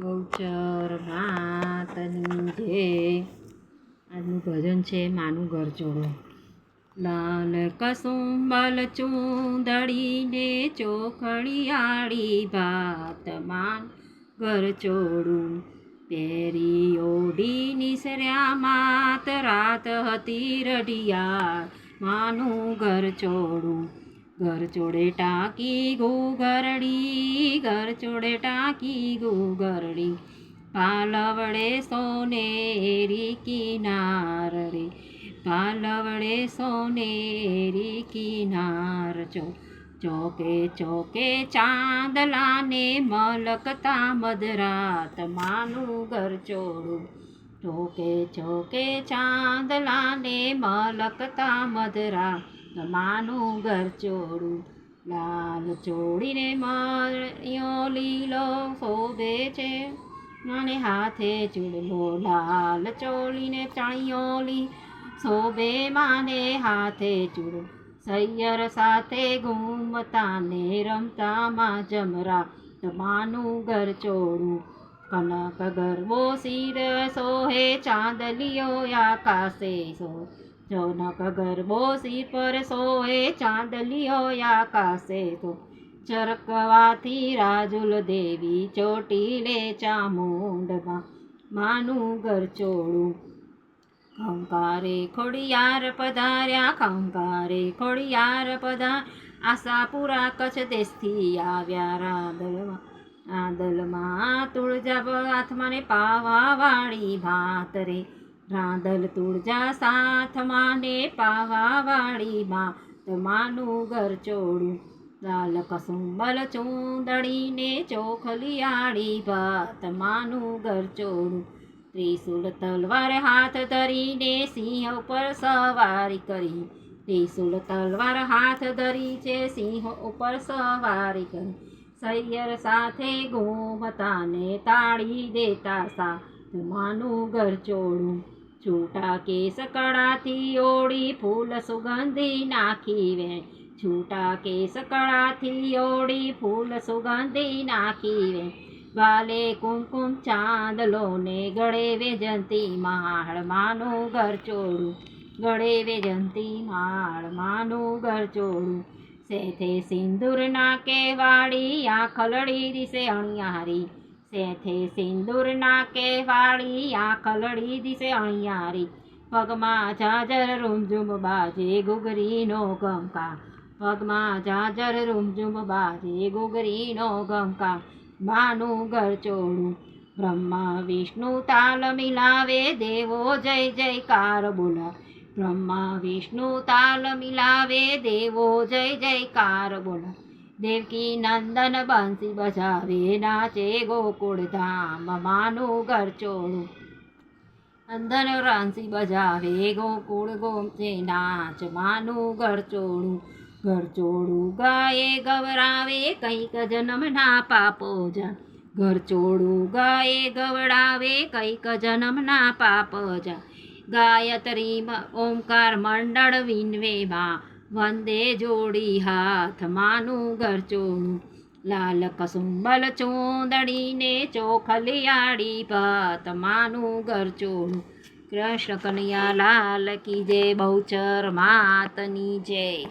બહુચર માતની જે આજનું ભજન છે માનું ઘર જોડો લાલ કસુંબલ ચૂંદડીને ચોખડિયાળી ભાત માન ઘર ચોડું પેરી ઓઢી નિસર્યા માત રાત હતી રઢિયા માનું ઘર ચોડું ઘર ચોડે ટાંકી ઘૂઘરડી, ઘર ચોડે ટાંકી ઘૂઘરડી. પાલવડે સોનેરી કિનાર રે. પાલવડે સોનેરી કિનાર ચો. ચોકે ચોકે ચાંદલાને મલકતા મધરાત માનું ઘર ચોડું. ચોકે ચોકે ચાંદલાને મલકતા મધરાત માનું ઘર ચોડું લાલ ચોડીને માળ્યો લીલો શોભે છે. અને હાથે ચૂડલો લાલ ચોળીને ચણિયોલી શોભે માને હાથે ચૂડો સૈયર સાથે ઘૂમતાને રમતામાં જમરા માનું ઘર ચોડું કનક ગરબો શિર સોહે, ચાંદલિયો આકાશે સો જનક ગરબો સી પર સોએ ચાંદલીઓ આકાશે તો ચરકવાથી રાજુલ દેવી ચોટી લે ચામુંડમાં માનું ઘર ચોડું ખંકારે ખોડિયાર પધાર્યા ખંકારે ખોડિયાર પધાર આશાપુરા કચ્છ દેશથી આવ્યા રાદલમાં આદલમાં તુળજા હાથમાં ને પાવાવાળી ભાત રે રાંદલ તુળજા સાથમાં ને પાવાવાળી ભાત માનું ઘર ચોડું લાલ કસુંબલ ચૂંદડીને ચોખલિયાળી ભાત માનું ઘર ચોડું ત્રિશુલ તલવાર હાથ ધરીને સિંહ ઉપર સવારી કરી. ત્રિશુલ તલવાર હાથ ધરી છે સિંહ ઉપર સવારી કરી. સૈયર સાથે ઘૂમતાને તાળી દેતા સા માનું ઘર ચોડું છૂટા કેસ કળાથી ઓળી ફૂલ સુગંધી નાખી વે. છૂટા કેસ કળાથી ઓળી ફૂલ સુગંધી નાખી વે. વાલે કુમકુમ ચાંદલો ને ગળે વેજંતી માળ માનું ઘર ચોડું ગળે વેજંતી માળ માનું ઘર ચોડું સેથે સિંદૂર નાકે વાળી આ ખલડી દિશે અણિયારી. સેથે સિંદૂરના કેવાળી આ ખલડી દિશે અણિયારી પગમાં જાજર રૂમઝુમ બાજે ગુગરીનો ગમકા પગમાં જાજર રૂમઝુમ બાજે ગુગરીનો ગમકા માનું ઘર ચોડું બ્રહ્મા વિષ્ણુ તાલ મિલાવે દેવો જય જયકાર બોલા બ્રહ્મા વિષ્ણુ તાલ મિલાવે દેવો જય જયકાર બોલા દેવકી નંદન બંસી બજાવે, નાચે ગોકુળ ધામ, માનું ઘર ચોડું નંદન રાંસી બજાવે, ગોકુળ ગોમતે નાચ, માનું ઘર ચોડું ઘર ચોડું ગાયે ગવરાવે કંઈક જન્મ ના પાપો જા. ઘર ચોડું ગાયે ગવડાવે, કંઈક જન્મ ના પાપ જા. ગાયત્રી ઓમકાર મંડળ વિનવે માં વંદે જોડી હાથ માનું ઘર ચોડું લાલ કસુંબલ ચોંદડીને ચોખલિયાળી ભાત માનું ઘર કૃષ્ણ કનૈયા લાલ કી જય, બહુચર માતની જય.